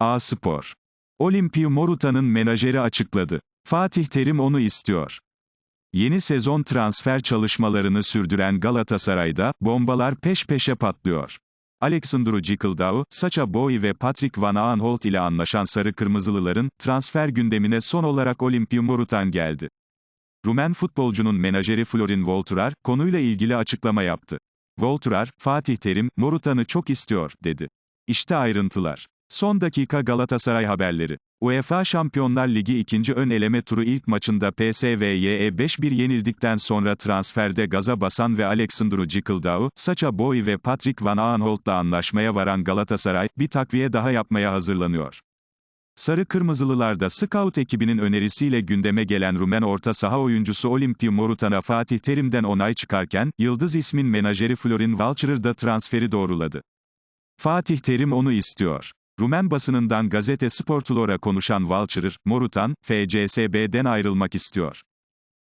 A Spor. Olimpiyo Morutan'ın menajeri açıkladı. Fatih Terim onu istiyor. Yeni sezon transfer çalışmalarını sürdüren Galatasaray'da, bombalar peş peşe patlıyor. Alexandru Cikildau, Sacha Boey ve Patrick Van Aanholt ile anlaşan Sarı Kırmızılıların, transfer gündemine son olarak Olimpiyo Morutan geldi. Rumen futbolcunun menajeri Florin Volturar, konuyla ilgili açıklama yaptı. Volturar, Fatih Terim, Morutan'ı çok istiyor, dedi. İşte ayrıntılar. Son dakika Galatasaray haberleri. UEFA Şampiyonlar Ligi ikinci ön eleme turu ilk maçında PSV'ye 5-1 yenildikten sonra transferde gaza basan ve Alexandru Cikildau, Sacha Boey ve Patrick Van Aanholt'la anlaşmaya varan Galatasaray, bir takviye daha yapmaya hazırlanıyor. Sarı Kırmızılılarda scout ekibinin önerisiyle gündeme gelen Rumen orta saha oyuncusu Olimpi Morutan'a Fatih Terim'den onay çıkarken, Yıldız ismin menajeri Florin Valçırır da transferi doğruladı. Fatih Terim onu istiyor. Rumen basınından Gazete Sportulor'a konuşan Valçırır, Morutan, FCSB'den ayrılmak istiyor.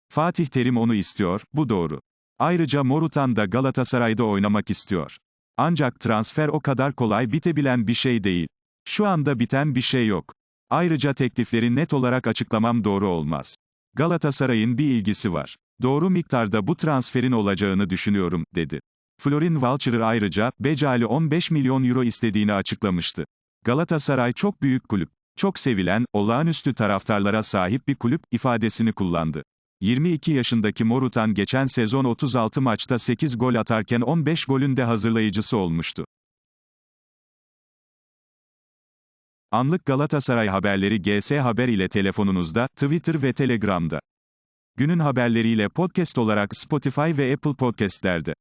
Fatih Terim onu istiyor, bu doğru. Ayrıca Morutan da Galatasaray'da oynamak istiyor. Ancak transfer o kadar kolay bitebilen bir şey değil. Şu anda biten bir şey yok. Ayrıca teklifleri net olarak açıklamam doğru olmaz. Galatasaray'ın bir ilgisi var. Doğru miktarda bu transferin olacağını düşünüyorum, dedi. Florin Valçırır ayrıca, Becali 15 milyon euro istediğini açıklamıştı. Galatasaray çok büyük kulüp. Çok sevilen, olağanüstü taraftarlara sahip bir kulüp, ifadesini kullandı. 22 yaşındaki Morutan geçen sezon 36 maçta 8 gol atarken 15 golün de hazırlayıcısı olmuştu. Anlık Galatasaray haberleri GS Haber ile telefonunuzda, Twitter ve Telegram'da. Günün haberleriyle podcast olarak Spotify ve Apple Podcast'lerde.